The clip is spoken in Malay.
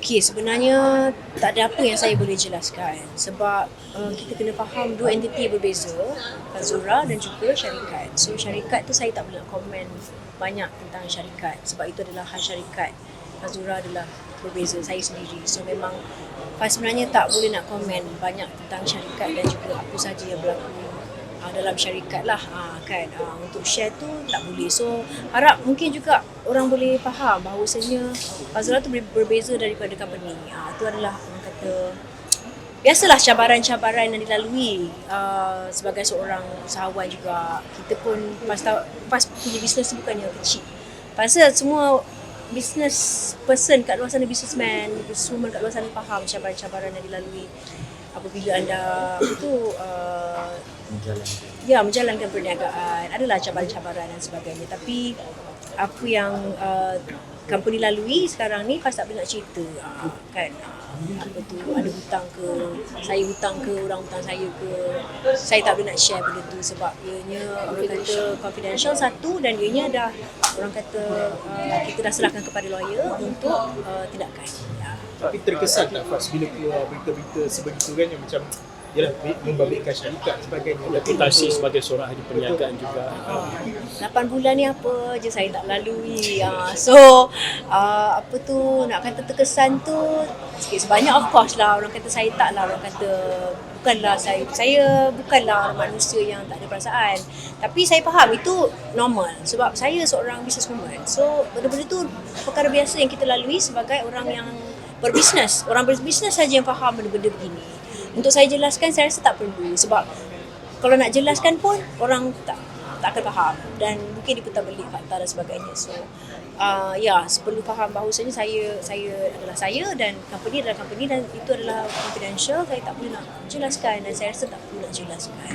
Okey, sebenarnya tak ada apa yang saya boleh jelaskan sebab uh, kita kena faham dua entiti berbeza, Fazura dan juga syarikat. So syarikat tu saya tak boleh komen banyak tentang syarikat sebab itu adalah hal syarikat. Fazura adalah berbeza saya sendiri. So memang Faz sebenarnya tak boleh nak komen banyak tentang syarikat dan juga apa saja yang berlaku uh, dalam syarikat lah uh, kan? Uh, untuk share tu tak boleh. So harap mungkin juga orang boleh faham bahawasanya Fazura tu ber- berbeza daripada company. Uh, itu adalah orang kata biasalah cabaran-cabaran yang dilalui uh, sebagai seorang usahawan juga. Kita pun pas, pas punya bisnes tu bukan yang kecil. Pasal semua business person kat luar sana businessman businesswoman kat luar sana faham cabaran-cabaran yang dilalui. Apabila anda itu uh, Menjalankan. ya menjalankan perniagaan. Adalah cabaran-cabaran dan sebagainya. Tapi apa yang uh, company lalui sekarang ni pas tak nak cerita uh, kan? Uh, apa tu ada hutang ke saya hutang ke orang hutang saya ke. Saya tak boleh nak share benda tu sebab ianya orang kata confidential satu dan ianya dah orang kata uh, kita dah serahkan kepada lawyer untuk uh, tindakan. Ya. Tapi terkesan tak Fas bila keluar berita-berita sebegitu kan yang macam Yalah, membabitkan syarikat sebagainya. Reputasi sebagai seorang ahli perniagaan juga. 8 bulan ni apa je saya tak lalui. Uh, so uh, apa tu nak kata terkesan tu sikit sebanyak of course lah orang kata saya tak lah orang kata bukanlah saya saya bukanlah manusia yang tak ada perasaan. Tapi saya faham itu normal sebab saya seorang businesswoman. So benda-benda tu perkara biasa yang kita lalui sebagai orang yang berbisnes. Orang berbisnes saja yang faham benda-benda begini. Untuk saya jelaskan saya rasa tak perlu sebab kalau nak jelaskan pun orang tak tak akan faham dan mungkin diputar belik fakta dan sebagainya. So uh, ya perlu faham bahawasanya saya saya adalah saya dan company adalah company dan itu adalah confidential. Saya tak boleh nak jelaskan dan saya rasa tak perlu nak jelaskan.